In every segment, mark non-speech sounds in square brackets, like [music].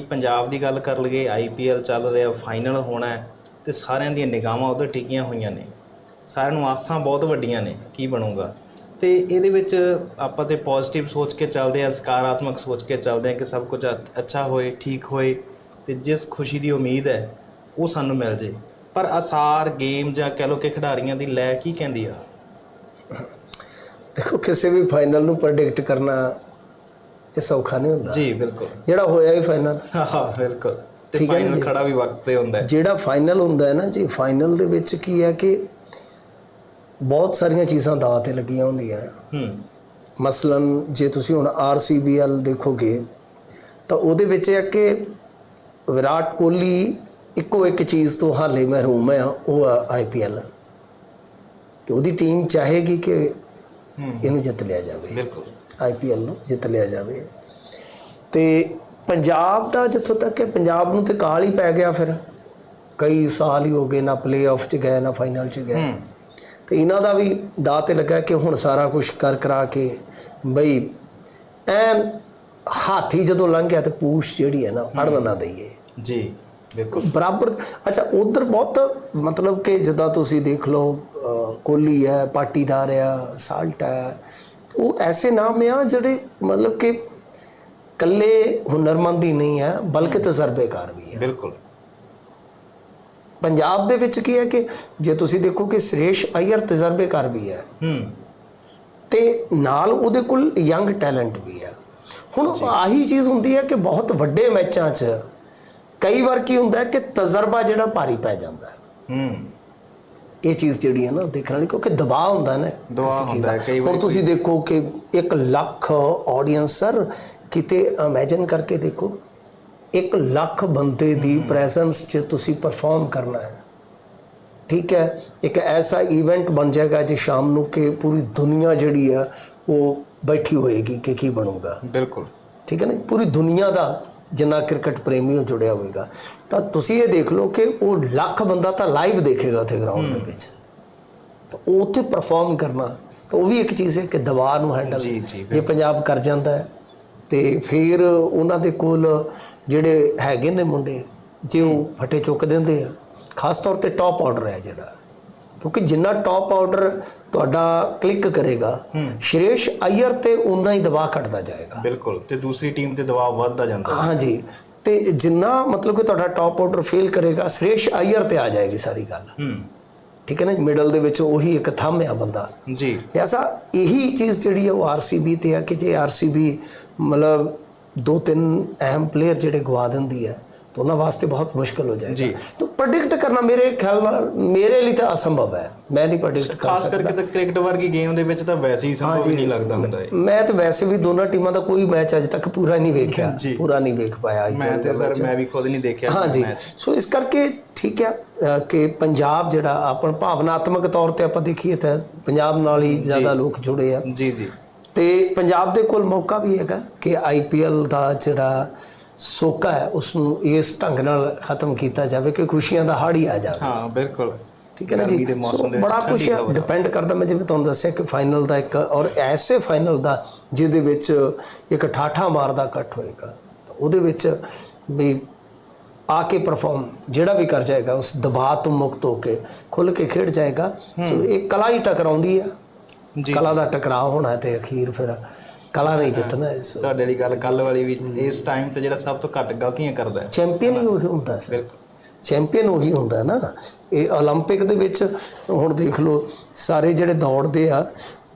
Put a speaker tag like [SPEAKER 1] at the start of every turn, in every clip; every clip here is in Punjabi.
[SPEAKER 1] ਪੰਜਾਬ ਦੀ ਗੱਲ ਕਰ ਲਈਏ ਆਈਪੀਐਲ ਚੱਲ ਰਿਹਾ ਫਾਈਨਲ ਹੋਣਾ ਹੈ ਤੇ ਸਾਰਿਆਂ ਦੀਆਂ ਨਿਗਾਹਾਂ ਉਧਰ ਟਿਕੀਆਂ ਹੋਈਆਂ ਨੇ। ਸਾਰਿਆਂ ਨੂੰ ਆਸਾਂ ਬਹੁਤ ਵੱਡੀਆਂ ਨੇ, ਕੀ ਬਣੂਗਾ। ਤੇ ਇਹਦੇ ਵਿੱਚ ਆਪਾਂ ਤੇ ਪੋਜ਼ਿਟਿਵ ਸੋਚ ਕੇ ਚੱਲਦੇ ਹਾਂ, ਸਕਾਰਾਤਮਕ ਸੋਚ ਕੇ ਚੱਲਦੇ ਹਾਂ ਕਿ ਸਭ ਕੁਝ ਅ- ਅੱਛਾ ਹੋਏ, ਠੀਕ ਹੋਏ ਤੇ ਜਿਸ ਖੁਸ਼ੀ ਦੀ ਉਮੀਦ ਹੈ, ਉਹ ਸਾਨੂੰ ਮਿਲ ਜੇ। ਪਰ ਅਸਾਰ, ਗੇਮ ਜਾਂ ਕਹਿ ਲਓ ਕਿ ਖਿਡਾਰੀਆਂ ਦੀ ਲੈ ਕੀ ਕਹਿੰਦੀ ਆ?
[SPEAKER 2] ਦੇਖੋ, ਕਿਸੇ ਵੀ ਫਾਈਨਲ ਨੂੰ ਪ੍ਰੈਡਿਕਟ ਕਰਨਾ ਇਹ ਸੌਖਾ ਨਹੀਂ ਹੁੰਦਾ।
[SPEAKER 1] ਜੀ ਬਿਲਕੁਲ।
[SPEAKER 2] ਜਿਹੜਾ ਹੋਇਆ ਹੀ ਫਾਈਨਲ
[SPEAKER 1] ਹਾਂ ਬਿਲਕੁਲ। ਤੇ ਫਾਈਨਲ? ਖੜਾ ਵੀ ਵਕਤ ਤੇ ਹੁੰਦਾ ਹੈ।
[SPEAKER 2] ਜਿਹੜਾ ਫਾਈਨਲ ਹੁੰਦਾ ਹੈ ਨਾ ਜੀ ਫਾਈਨਲ ਦੇ ਵਿੱਚ ਕੀ ਹੈ ਕਿ ਬਹੁਤ ਸਾਰੀਆਂ ਚੀਜ਼ਾਂ ਦਾਅ ਤੇ ਲੱਗੀਆਂ ਹੁੰਦੀਆਂ
[SPEAKER 1] ਹੂੰ।
[SPEAKER 2] ਮਸਲਨ ਜੇ ਤੁਸੀਂ ਹੁਣ ਆਰਸੀਬੀਐਲ ਦੇਖੋਗੇ ਤਾਂ ਉਹਦੇ ਵਿੱਚ ਇਹ ਹੈ ਕਿ ਵਿਰਾਟ ਕੋਹਲੀ ਇੱਕੋ ਇੱਕ ਚੀਜ਼ ਤੋਂ ਹਾਲੇ ਮਹਿਰੂਮ ਹੈ ਉਹ ਆਈਪੀਐਲ ਤੇ ਉਹਦੀ ਟੀਮ ਚਾਹੇਗੀ ਕਿ ਇਹਨੂੰ ਜਿੱਤ ਲਿਆ ਜਾਵੇ।
[SPEAKER 1] ਬਿਲਕੁਲ।
[SPEAKER 2] ਆਈਪੀਐਲ ਨੂੰ ਜਿੱਤ ਲਿਆ ਜਾਵੇ। ਤੇ ਪੰਜਾਬ ਦਾ ਜਿੱਥੋਂ ਤੱਕ ਹੈ ਪੰਜਾਬ ਨੂੰ ਤੇ ਕਾਲ ਹੀ ਪੈ ਗਿਆ ਫਿਰ। ਕਈ ਸਾਲ ਹੀ ਹੋ ਗਏ ਨਾ ਪਲੇਆਫ 'ਚ ਗਏ ਨਾ ਫਾਈਨਲ 'ਚ ਗਏ। ਤੇ ਇਹਨਾਂ ਦਾ ਵੀ ਦਾਅ ਤੇ ਲੱਗਾ ਕਿ ਹੁਣ ਸਾਰਾ ਕੁਝ ਕਰ ਕਰਾ ਕੇ ਬਈ ਐਨ ਹਾਥੀ ਜਦੋਂ ਲੰਘ ਗਿਆ ਤੇ ਪੂਛ ਜਿਹੜੀ ਹੈ ਨਾ ਅੜਨ ਨਾ ਦਈਏ।
[SPEAKER 1] ਜੀ ਬਿਲਕੁਲ।
[SPEAKER 2] ਬਰਾਬਰ ਅੱਛਾ ਉਧਰ ਬਹੁਤ ਮਤਲਬ ਕਿ ਜਿੱਦਾਂ ਤੁਸੀਂ ਦੇਖ ਲਓ ਕੋਹਲੀ ਹੈ ਪਾਟੀਦਾਰ ਆ ਸਾਲਟ ਹੈ ਉਹ ਐਸੇ ਨਾਮ ਆ ਜਿਹੜੇ ਮਤਲਬ ਕਿ ਕੱਲੇ ਹੁਨਰਮੰਦ ਹੀ ਨਹੀਂ ਹੈ ਬਲਕਿ ਤਜਰਬੇਕਾਰ ਵੀ ਹੈ
[SPEAKER 1] ਬਿਲਕੁਲ।
[SPEAKER 2] ਪੰਜਾਬ ਦੇ ਵਿੱਚ ਕੀ ਹੈ ਕਿ ਜੇ ਤੁਸੀਂ ਦੇਖੋ ਕਿ ਸੁਰੇਸ਼ ਅਈਅਰ ਤਜਰਬੇਕਾਰ ਵੀ ਹੈ
[SPEAKER 1] ਹੂੰ।
[SPEAKER 2] ਤੇ ਨਾਲ ਉਹਦੇ ਕੋਲ ਯੰਗ ਟੈਲੈਂਟ ਵੀ ਹੈ ਹੁਣ ਆਹੀ ਚੀਜ਼ ਹੁੰਦੀ ਹੈ ਕਿ ਬਹੁਤ ਵੱਡੇ ਮੈਚਾਂ 'ਚ ਕਈ ਵਾਰ ਕੀ ਹੁੰਦਾ ਹੈ ਕਿ ਤਜਰਬਾ ਜਿਹੜਾ ਭਾਰੀ ਪੈ ਜਾਂਦਾ। ਹੈ
[SPEAKER 1] ਹੂੰ।
[SPEAKER 2] ਇਹ ਚੀਜ਼ ਜਿਹੜੀ ਹੈ ਨਾ ਦੇਖਣ ਵਾਲੀ ਕਿਉਂਕਿ ਦਬਾਅ ਹੁੰਦਾ ਨਾ
[SPEAKER 1] ਦਬਾਅ ਹੁੰਦਾ। ਕਈ ਵਾਰੀ
[SPEAKER 2] ਤੁਸੀਂ ਦੇਖੋ ਕਿ 1 ਲੱਖ ਆਡੀਅנס ਸਰ ਕਿਤੇ ਇਮੇਜਿਨ ਕਰਕੇ ਦੇਖੋ 1 ਲੱਖ ਬੰਦੇ ਦੀ ਪ੍ਰੈਜ਼ੈਂਸ 'ਚ ਤੁਸੀਂ ਪਰਫਾਰਮ ਕਰਨਾ ਹੈ। ਠੀਕ ਹੈ? ਇੱਕ ਐਸਾ ਇਵੈਂਟ ਬਣ ਜਾਏਗਾ ਜੀ ਸ਼ਾਮ ਨੂੰ ਕਿ ਪੂਰੀ ਦੁਨੀਆ ਜਿਹੜੀ ਆ ਉਹ ਬੈਠੀ ਹੋਏਗੀ ਕਿ ਕੀ ਬਣੂਗਾ।
[SPEAKER 1] ਬਿਲਕੁਲ।
[SPEAKER 2] ਠੀਕ ਹੈ ਨਾ? ਪੂਰੀ ਦੁਨੀਆ ਦਾ ਜਿੰਨਾ ਕ੍ਰਿਕਟ ਪ੍ਰੇਮੀ ਉਹ ਜੁੜਿਆ ਹੋਵੇਗਾ। ਤਾਂ ਤੁਸੀਂ ਇਹ ਦੇਖ ਲਓ ਕਿ ਉਹ ਲੱਖ ਬੰਦਾ ਤਾਂ ਲਾਈਵ ਦੇਖੇਗਾ ਉੱਥੇ ਗਰਾਊਂਡ ਦੇ ਵਿੱਚ। ਤਾਂ ਉਹ ਉੱਥੇ ਪਰਫਾਰਮ ਕਰਨਾ ਤਾਂ ਉਹ ਵੀ ਇੱਕ ਚੀਜ਼ ਹੈ ਕਿ ਦਬਾਅ ਨੂੰ ਹੈਂਡਲ
[SPEAKER 1] ਜੀ,
[SPEAKER 2] ਪੰਜਾਬ ਕਰ ਜਾਂਦਾ ਹੈ ਤੇ ਫਿਰ ਉਹਨਾਂ ਦੇ ਕੋਲ ਜਿਹੜੇ ਹੈਗੇ ਨੇ ਮੁੰਡੇ ਜੇ ਉਹ ਫਟੇ ਚੁੱਕ ਦਿੰਦੇ ਆ ਖਾਸ ਤੌਰ ਤੇ ਟੌਪ ਆਰਡਰ ਹੈ ਜਿਹੜਾ। ਕਿਉਂਕਿ ਜਿੰਨਾ ਟੌਪ ਆਰਡਰ ਤੁਹਾਡਾ ਕਲਿੱਕ ਕਰੇਗਾ ਸ਼੍ਰੇਸ਼ ਅਈਅਰ ਤੇ ਉਨਾ ਹੀ ਦਬਾਅ ਘਟਦਾ ਜਾਏਗਾ।
[SPEAKER 1] ਬਿਲਕੁਲ ਤੇ ਦੂਸਰੀ ਟੀਮ ਤੇ ਦਬਾਅ ਵੱਧਦਾ ਜਾਂਦਾ
[SPEAKER 2] ਹਾਂਜੀ ਤੇ ਜਿੰਨਾ ਮਤਲਬ ਕਿ ਤੁਹਾਡਾ ਟਾਪ ਆਰਡਰ ਫੇਲ ਕਰੇਗਾ ਸੁਰੇਸ਼ ਅਈਅਰ ਤੇ ਆ ਜਾਏਗੀ ਸਾਰੀ ਗੱਲ।
[SPEAKER 1] ਹੂੰ।
[SPEAKER 2] ਠੀਕ ਹੈ ਨਾ ਮਿਡਲ ਦੇ ਵਿੱਚ ਉਹੀ ਇੱਕ ਥੰਮ ਆ ਬੰਦਾ।
[SPEAKER 1] ਜੀ।
[SPEAKER 2] ਐਸਾ ਇਹੀ ਚੀਜ਼ ਜਿਹੜੀ ਹੈ ਉਹ ਆਰਸੀਬੀ ਤੇ ਆ ਕਿ ਜੇ ਆਰਸੀਬੀ ਮਤਲਬ ਦੋ ਤਿੰਨ ਅਹਿਮ ਪਲੇਅਰ ਜਿਹੜੇ ਗਵਾ ਦਿੰਦੀ ਹੈ ਤਾਂ ਉਹਨਾਂ ਵਾਸਤੇ ਬਹੁਤ ਮੁਸ਼ਕਲ ਹੋ ਜਾਏਗਾ।
[SPEAKER 1] ਜੀ।
[SPEAKER 2] ਤਾਂ ਪ੍ਰੈਡਿਕਟ ਕਰਨਾ ਮੇਰੇ ਖਿਆਲ ਨਾਲ ਮੇਰੇ ਲਈ ਤਾਂ ਅਸੰਭਵ ਹੈ। ਮੈਂ ਨਹੀਂ ਪ੍ਰੈਡਿਕਟ ਕਰ
[SPEAKER 1] ਖਾਸ
[SPEAKER 2] ਸਕਦਾ।
[SPEAKER 1] ਕਰਕੇ ਤਾਂ ਕ੍ਰਿਕਟ ਵਰਗੀ ਗੇਮ ਦੇ ਵਿੱਚ ਤਾਂ ਵੈਸੇ ਹੀ ਸੰਭਵ ਹੀ ਨਹੀਂ ਲੱਗਦਾ ਹੁੰਦਾ ਇਹ।
[SPEAKER 2] ਮੈਂ ਤਾਂ ਵੈਸੇ ਵੀ ਦੋਨਾਂ ਟੀਮਾਂ ਦਾ ਕੋਈ ਮੈਚ ਅਜੇ ਤੱਕ ਪੂਰਾ ਨਹੀਂ ਵੇਖਿਆ। ਪੂਰਾ ਨਹੀਂ ਵੇਖ ਪਾਇਆ
[SPEAKER 1] ਮੈਂ ਤੇ ਸਰ। ਮੈਂ ਵੀ ਖੁਦ ਨਹੀਂ ਦੇਖਿਆ
[SPEAKER 2] ਹਾਂਜੀ। ਸੋ ਇਸ ਕਰਕੇ ਠੀਕ ਹੈ ਕਿ ਪੰਜਾਬ ਜਿਹੜਾ ਆਪਣ ਭਾਵਨਾਤਮਕ ਤੌਰ ਤੇ ਆਪਾਂ ਦੇਖੀਏ ਤਾਂ ਪੰਜਾਬ ਨਾਲ ਹੀ ਜ਼ਿਆਦਾ ਲੋਕ ਜੁੜੇ ਆ।
[SPEAKER 1] ਜੀ ਜੀ।
[SPEAKER 2] ਤੇ ਪੰਜਾਬ ਦੇ ਕੋਲ ਮੌਕਾ ਵੀ ਹੈਗਾ ਕਿ ਆਈਪੀਐਲ ਦਾ ਜਿਹੜਾ ਸੋਕਾ ਹੈ ਉਸ ਨੂੰ ਇਸ ਢੰਗ ਨਾਲ ਖਤਮ ਕੀਤਾ ਜਾਵੇ ਕਿ ਖੁਸ਼ੀਆਂ ਦਾ ਹੜ ਹੀ ਆ ਜਾਵੇ।
[SPEAKER 1] ਹਾਂ ਬਿਲਕੁਲ।
[SPEAKER 2] ਠੀਕ ਹੈ ਨਾ ਜੀ? ਬੜਾ ਕੁਝ। ਡਿਪੈਂਡ ਕਰਦਾ ਮੈਂ ਜਿਵੇਂ ਤੁਹਾਨੂੰ ਦੱਸਿਆ ਕਿ ਫਾਈਨਲ ਦਾ ਇੱਕ ਔਰ ਐਸੇ ਫਾਈਨਲ ਦਾ ਜਿਹਦੇ ਵਿੱਚ ਇੱਕ ਠਾਠਾ ਮਾਰਦਾ ਇਕੱਠ ਹੋਏਗਾ ਉਹਦੇ ਵਿੱਚ ਵੀ ਆ ਕੇ ਪਰਫਾਰਮ ਜਿਹੜਾ ਵੀ ਕਰ ਜਾਏਗਾ ਉਸ ਦਬਾਅ ਤੋਂ ਮੁਕਤ ਹੋ ਕੇ ਖੁੱਲ ਕੇ ਖੇਡ ਜਾਏਗਾ। ਸੋ ਇਹ ਕਲਾ ਹੀ ਟਕਰਾਉਂਦੀ ਹੈ
[SPEAKER 1] ਜੀ।
[SPEAKER 2] ਕਲਾ ਦਾ ਟਕਰਾਅ ਹੋਣਾ ਤੇ ਅਖੀਰ ਫਿਰ ਕਲਾ ਨਹੀਂ ਜਿੱਤਣਾ ਹੈ ਸੋ
[SPEAKER 1] ਤੁਹਾਡੇ ਵਾਲੀ ਗੱਲ ਕੱਲ ਵਾਲੀ ਵੀ ਇਸ ਟਾਈਮ ਤੇ ਜਿਹੜਾ ਸਭ ਤੋਂ ਘੱਟ ਗਲਤੀਆਂ ਕਰਦਾ ਹੈ
[SPEAKER 2] ਚੈਂਪੀਅਨ ਹੀ ਉਹੀ ਹੁੰਦਾ ਸਰ
[SPEAKER 1] ਬਿਲਕੁਲ
[SPEAKER 2] ਚੈਂਪੀਅਨ ਉਹੀ ਹੁੰਦਾ ਨਾ ਇਹ 올림픽 ਦੇ ਵਿੱਚ ਹੁਣ ਦੇਖ ਲਓ ਸਾਰੇ ਜਿਹੜੇ ਦੌੜਦੇ ਆ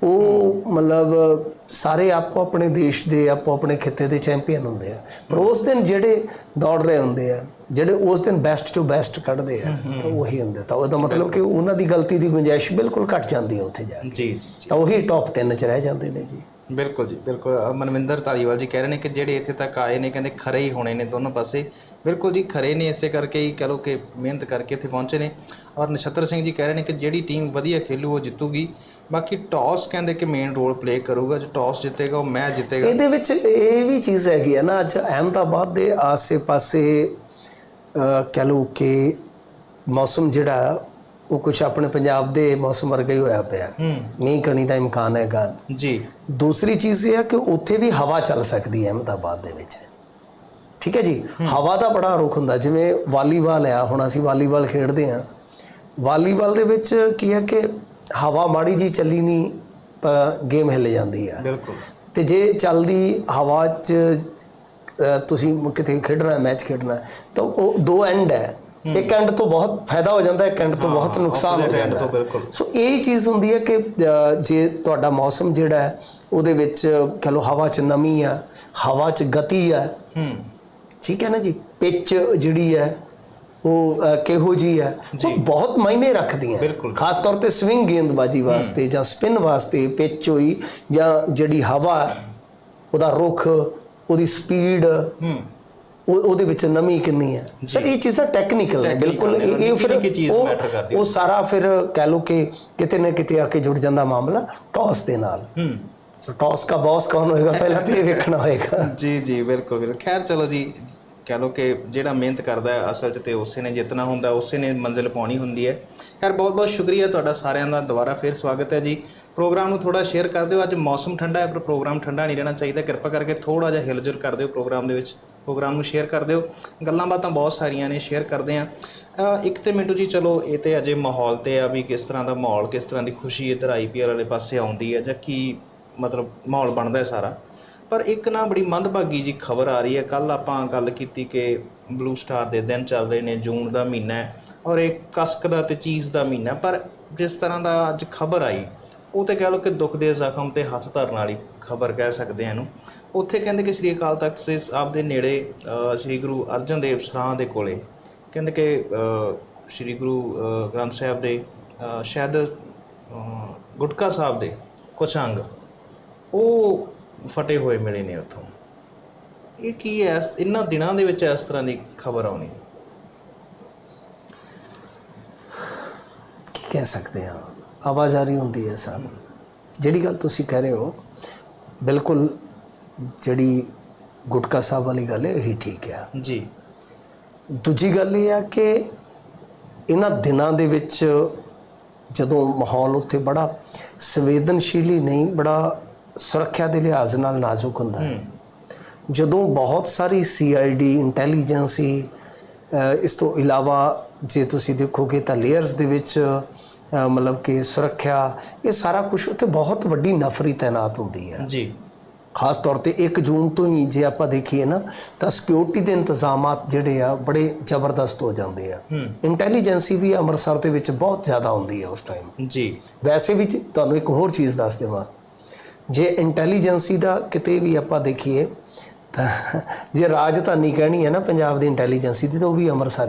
[SPEAKER 2] ਉਹ ਮਤਲਬ ਸਾਰੇ ਆਪੋ ਆਪਣੇ ਦੇਸ਼ ਦੇ ਆਪੋ ਆਪਣੇ ਖਿੱਤੇ ਦੇ ਚੈਂਪੀਅਨ ਹੁੰਦੇ ਆ ਪਰ ਉਸ ਦਿਨ ਜਿਹੜੇ ਦੌੜ ਰਹੇ ਹੁੰਦੇ ਆ ਜਿਹੜੇ ਉਸ ਦਿਨ ਬੈਸਟ ਟੂ ਬੈਸਟ ਕੱਢਦੇ ਆ ਤਾਂ ਉਹੀ ਹੁੰਦੇ ਤਾਂ ਉਹਦਾ ਮਤਲਬ ਕਿ ਉਹਨਾਂ ਦੀ ਗਲਤੀ ਦੀ ਗੁੰਜਾਇਸ਼ ਬਿਲਕੁਲ ਘਟ ਜਾਂਦੀ ਹੈ ਉੱਥੇ ਜਾ ਕੇ
[SPEAKER 1] ਜੀ ਜੀ ਜੀ
[SPEAKER 2] ਤਾਂ ਉਹੀ ਟੌਪ 3 ਚ ਰਹਿ ਜਾਂਦੇ ਨੇ ਜੀ
[SPEAKER 1] ਬਿਲਕੁਲ ਜੀ ਬਿਲਕੁਲ। ਅ, ਮਨਵਿੰਦਰ ਧਾਰੀਵਾਲ ਜੀ ਕਹਿ ਰਹੇ ਨੇ ਕਿ ਜਿਹੜੇ ਇੱਥੇ ਤੱਕ ਆਏ ਨੇ ਕਹਿੰਦੇ ਖਰੇ ਹੀ ਹੋਣੇ ਨੇ ਦੋਨੋਂ ਪਾਸੇ। ਬਿਲਕੁਲ ਜੀ ਖਰੇ ਨੇ ਇਸੇ ਕਰਕੇ ਹੀ ਕਹ ਲਓ ਕਿ ਮਿਹਨਤ ਕਰਕੇ ਇੱਥੇ ਪਹੁੰਚੇ ਨੇ। ਔਰ ਨਛੱਤਰ ਸਿੰਘ ਜੀ ਕਹਿ ਰਹੇ ਨੇ ਕਿ ਜਿਹੜੀ ਟੀਮ ਵਧੀਆ ਖੇਲੂ ਉਹ ਜਿੱਤੂਗੀ। ਬਾਕੀ ਟੌਸ ਕਹਿੰਦੇ ਕਿ ਮੇਨ ਰੋਲ ਪਲੇ ਕਰੂਗਾ। ਜੋ ਟੌਸ ਜਿੱਤੇਗਾ ਉਹ ਮੈਚ ਜਿੱਤੇਗਾ।
[SPEAKER 2] ਇਹਦੇ ਵਿੱਚ ਇਹ ਵੀ ਚੀਜ਼ ਹੈਗੀ ਹੈ ਨਾ ਅੱਜ ਅਹਿਮਦਾਬਾਦ ਦੇ ਆਸੇ-ਪਾਸੇ ਅਹ, ਕਹਿ ਲਓ ਕਿ ਮੌਸਮ ਜਿਹੜਾ ਉਹ ਕੁਝ ਆਪਣੇ ਪੰਜਾਬ ਦੇ ਮੌਸਮ ਵਰਗਾ ਹੀ ਹੋਇਆ ਪਿਆ। ਮੀਂਹ ਕਣੀ ਦਾ ਇਮਕਾਨ ਹੈਗਾ।
[SPEAKER 1] ਜੀ।
[SPEAKER 2] ਦੂਸਰੀ ਚੀਜ਼ ਇਹ ਹੈ ਕਿ ਉੱਥੇ ਵੀ ਹਵਾ ਚੱਲ ਸਕਦੀ ਹੈ ਅਹਿਮਦਾਬਾਦ ਦੇ ਵਿੱਚ। ਠੀਕ ਹੈ ਜੀ? ਹਵਾ ਦਾ ਬੜਾ ਰੁਖ ਹੁੰਦਾ। ਜਿਵੇਂ ਵਾਲੀਬਾਲ ਆ ਹੁਣ ਅਸੀਂ ਵਾਲੀਬਾਲ ਖੇਡਦੇ ਆ ਵਾਲੀਬਾਲ ਦੇ ਵਿੱਚ ਕੀ ਹੈ ਕਿ ਹਵਾ ਮਾੜੀ ਜੀ ਚੱਲੀ ਨਹੀਂ ਤਾਂ ਗੇਮ ਹਿੱਲ ਜਾਂਦੀ ਆ।
[SPEAKER 1] ਬਿਲਕੁਲ।
[SPEAKER 2] ਤੇ ਜੇ ਚੱਲਦੀ ਹਵਾ 'ਚ ਤੁਸੀਂ ਕਿਤੇ ਖੇਡਣਾ ਮੈਚ ਖੇਡਣਾ ਤਾਂ ਉਹ ਦੋ ਐਂਡ ਹੈ। ਇੱਕ ਐਂਡ ਤੋਂ ਬਹੁਤ ਫਾਇਦਾ ਹੋ ਜਾਂਦਾ ਇੱਕ ਐਂਡ ਤੋਂ ਬਹੁਤ ਨੁਕਸਾਨ ਹੋ ਜਾਂਦਾ। ਸੋ ਇਹ ਚੀਜ਼ ਹੁੰਦੀ ਹੈ ਕਿ ਜੇ ਤੁਹਾਡਾ ਮੌਸਮ ਜਿਹੜਾ ਹੈ ਉਹਦੇ ਵਿੱਚ ਕਹ ਲਓ ਹਵਾ 'ਚ ਨਮੀ ਆ ਹਵਾ 'ਚ ਗਤੀ ਆ
[SPEAKER 1] ਹੂੰ।
[SPEAKER 2] ਠੀਕ ਹੈ ਨਾ ਜੀ? ਪਿਚ ਜਿਹੜੀ ਹੈ ਉਹ ਕਿਹੋ ਜੀ ਹੈ ਉਹ ਬਹੁਤ ਮਾਇਨੇ ਰੱਖਦੀਆਂ।
[SPEAKER 1] ਬਿਲਕੁਲ।
[SPEAKER 2] ਖਾਸ ਤੌਰ ਤੇ ਸਵਿੰਗ ਗੇਂਦਬਾਜ਼ੀ ਵਾਸਤੇ ਜਾਂ ਸਪਿਨ ਵਾਸਤੇ ਪਿਚ ਹੋਈ ਜਾਂ ਜਿਹੜੀ ਹਵਾ ਉਹਦਾ ਰੁਖ ਉਹਦੀ ਸਪੀਡ
[SPEAKER 1] ਹੂੰ।
[SPEAKER 2] ਉਹ- ਉਹਦੇ ਵਿੱਚ ਨਮੀ ਕਿੰਨੀ ਹੈ? ਸਰ ਇਹ ਚੀਜ਼ਾਂ ਟੈਕਨੀਕਲ
[SPEAKER 1] Technical
[SPEAKER 2] ਬਿਲਕੁਲ ਇਹ ਫਿਰ ਉਹ- ਉਹ ਸਾਰਾ ਫਿਰ ਕਹਿ ਲਓ ਕਿ ਕਿਤੇ ਨਾ ਕਿਤੇ ਆ ਕੇ ਜੁੜ ਜਾਂਦਾ ਮਾਮਲਾ ਟਾਸ ਦੇ ਨਾਲ।
[SPEAKER 1] ਹੂੰ।
[SPEAKER 2] ਸੋ ਟਾਸ ਦਾ ਬੌਸ ਕੌਣ ਹੋਏਗਾ? ਪਹਿਲਾਂ ਤੇ ਵੇਖਣਾ ਹੋਏਗਾ। [laughs]
[SPEAKER 1] ਜੀ ਜੀ ਬਿਲਕੁਲ ਬਿਲਕੁਲ। ਖੈਰ ਚਲੋ ਜੀ ਕਹ ਲਓ ਕਿ ਜਿਹੜਾ ਮਿਹਨਤ ਕਰਦਾ ਹੈ ਅਸਲ 'ਚ ਤੇ ਉਸੇ ਨੇ ਜਿੱਤਣਾ ਹੁੰਦਾ ਉਸੇ ਨੇ ਮੰਜ਼ਿਲ ਪਾਉਣੀ ਹੁੰਦੀ ਹੈ। ਖੈਰ ਬਹੁਤ ਬਹੁਤ ਸ਼ੁਕਰੀਆ ਤੁਹਾਡਾ ਸਾਰਿਆਂ ਦਾ। ਦੁਬਾਰਾ ਫੇਰ ਸਵਾਗਤ ਹੈ ਜੀ। ਪ੍ਰੋਗਰਾਮ ਨੂੰ ਥੋੜਾ ਸ਼ੇਅਰ ਕਰ ਦਿਓ। ਅੱਜ ਮੌਸਮ ਠੰਡਾ ਹੈ ਪਰ ਪ੍ਰੋਗਰਾਮ ਠੰਡਾ ਨਹੀਂ ਰਹਿਣਾ ਚਾਹੀਦਾ। ਕਿਰਪਾ ਕਰਕੇ ਥੋੜਾ ਜਿਹਾ ਹਿਲਜੁਲ ਕਰ ਦਿਓ ਪ੍ਰੋਗਰਾਮ ਦੇ ਵਿੱਚ। ਪ੍ਰੋਗਰਾਮ ਨੂੰ ਸ਼ੇਅਰ ਕਰ ਦਿਓ। ਗੱਲਾਂ ਬਾਤਾਂ ਬਹੁਤ ਸਾਰੀਆਂ ਨੇ ਸ਼ੇਅਰ ਕਰਦੇ ਆ ਇੱਕ ਤੇ ਮਿੰਟੂ ਜੀ, ਚਲੋ ਇਹ ਤੇ ਅਜੇ ਮਾਹੌਲ ਤੇ ਆ ਵੀ ਕਿਸ ਤਰ੍ਹਾਂ ਦਾ ਮਾਹੌਲ, ਕਿਸ ਤਰ੍ਹਾਂ ਦੀ ਖੁਸ਼ੀ ਇੱਧਰ ਆਈਪੀਐਲ ਵਾਲੇ ਪਾਸੇ ਆਉਂਦੀ ਹੈ ਜਾਂ ਕੀ ਮਤਲਬ ਮਾਹੌਲ ਬਣਦਾ ਹੈ ਸਾਰਾ। ਪਰ ਇੱਕ ਨਾ ਬੜੀ ਮੰਦਭਾਗੀ ਜੀ ਖਬਰ ਆ ਰਹੀ ਹੈ। ਕੱਲ ਆਪਾਂ ਗੱਲ ਕੀਤੀ ਕਿ ਬਲੂ ਸਟਾਰ ਦੇ ਦਿਨ ਚੱਲ ਰਹੇ ਨੇ, ਜੂਨ ਦਾ ਮਹੀਨਾ ਹੈ ਔਰ ਇਹ ਕਸਕ ਦਾ ਤੇ ਚੀਜ਼ ਦਾ ਮਹੀਨਾ ਪਰ ਜਿਸ ਤਰ੍ਹਾਂ ਦਾ ਅੱਜ ਖਬਰ ਆਈ ਉਹ ਤੇ ਕਹਿ ਲਓ ਕਿ ਦੁੱਖ ਦੇ ਜ਼ਖਮ ਤੇ ਹੱਥ ਧਰਨ ਵਾਲੀ ਖਬਰ ਕਹਿ ਸਕਦੇ ਆ ਇਹਨੂੰ। ਉੱਥੇ ਕਹਿੰਦੇ ਕਿ ਸ੍ਰੀ ਅਕਾਲ ਤਖਤ ਦੇ ਸਾਹਿਬ ਦੇ ਨੇੜੇ ਸ੍ਰੀ ਗੁਰੂ ਅਰਜਨ ਦੇਵ ਸਰਾਂ ਦੇ ਕੋਲੇ ਕਹਿੰਦੇ ਕਿ ਸ੍ਰੀ ਗੁਰੂ ਗ੍ਰੰਥ ਸਾਹਿਬ ਦੇ ਸ਼ਾਇਦ ਗੁਟਕਾ ਸਾਹਿਬ ਦੇ ਕੁਛ ਅੰਗ, ਉਹ ਫਟੇ ਹੋਏ ਮਿਲੇ ਨੇ ਉੱਥੋਂ। ਇਹ ਕੀ ਹੈ? ਇਸ- ਇਹਨਾਂ ਦਿਨਾਂ ਦੇ ਵਿੱਚ ਇਸ ਤਰ੍ਹਾਂ ਦੀ ਖਬਰ ਆਉਣੀ?
[SPEAKER 2] ਕੀ ਕਹਿ ਸਕਦੇ ਹਾਂ? ਆਵਾਜ਼ਾਰੀ ਹੁੰਦੀ ਹੈ ਸਭ ਜਿਹੜੀ ਗੱਲ ਤੁਸੀਂ ਕਹਿ ਰਹੇ ਹੋ ਬਿਲਕੁਲ ਜਿਹੜੀ ਗੁਟਕਾ ਸਾਹਿਬ ਵਾਲੀ ਗੱਲ ਹੈ ਇਹੀ ਠੀਕ ਹੈ।
[SPEAKER 1] ਜੀ।
[SPEAKER 2] ਦੂਜੀ ਗੱਲ ਇਹ ਆ ਕਿ ਇਹਨਾਂ ਦਿਨਾਂ ਦੇ ਵਿੱਚ ਜਦੋਂ ਮਾਹੌਲ ਉੱਥੇ ਬੜਾ ਸੰਵੇਦਨਸ਼ੀਲ ਹੀ ਨਹੀਂ ਬੜਾ ਸੁਰੱਖਿਆ ਦੇ ਲਿਹਾਜ਼ ਨਾਲ ਨਾਜ਼ੁਕ ਹੁੰਦਾ ਹੈ। ਜਦੋਂ ਬਹੁਤ ਸਾਰੀ ਸੀਆਈਡੀ ਇੰਟੈਲੀਜੈਂਸੀ ਇਸ ਤੋਂ ਇਲਾਵਾ ਜੇ ਤੁਸੀਂ ਦੇਖੋਗੇ ਤਾਂ ਲੇਅਰਸ ਦੇ ਵਿੱਚ ਮਤਲਬ ਕਿ ਸੁਰੱਖਿਆ ਇਹ ਸਾਰਾ ਕੁਝ ਉੱਥੇ ਬਹੁਤ ਵੱਡੀ ਨਫਰੀ ਤਾਇਨਾਤ ਹੁੰਦੀ ਹੈ।
[SPEAKER 1] ਜੀ।
[SPEAKER 2] ਖਾਸ ਤੌਰ ਤੇ 1 ਜੂਨ ਤੋਂ ਹੀ ਜੇ ਆਪਾਂ ਦੇਖੀਏ ਨਾ ਤਾਂ ਸਿਕਿਉਰਿਟੀ ਦੇ ਇੰਤਜ਼ਾਮਾਤ ਜਿਹੜੇ ਆ ਬੜੇ ਜ਼ਬਰਦਸਤ ਹੋ ਜਾਂਦੇ ਆ। ਇੰਟੈਲੀਜੈਂਸੀ ਵੀ ਅੰਮ੍ਰਿਤਸਰ ਦੇ ਵਿੱਚ ਬਹੁਤ ਜ਼ਿਆਦਾ ਹੁੰਦੀ ਹੈ ਉਸ ਟਾਈਮ
[SPEAKER 1] ਜੀ।
[SPEAKER 2] ਵੈਸੇ ਵੀ ਤੁਹਾਨੂੰ ਇੱਕ ਹੋਰ ਚੀਜ਼ ਦੱਸ ਦੇਵਾਂ। ਜੇ ਇੰਟੈਲੀਜੈਂਸੀ ਦਾ ਕਿਤੇ ਵੀ ਆਪਾਂ ਦੇਖੀਏ ਤਾਂ ਜੇ ਰਾਜਧਾਨੀ ਕਹਿਣੀ ਹੈ ਨਾ ਪੰਜਾਬ ਦੀ ਇੰਟੈਲੀਜੈਂਸੀ ਦੀ ਤਾਂ ਉਹ ਵੀ ਅੰਮ੍ਰਿਤਸਰ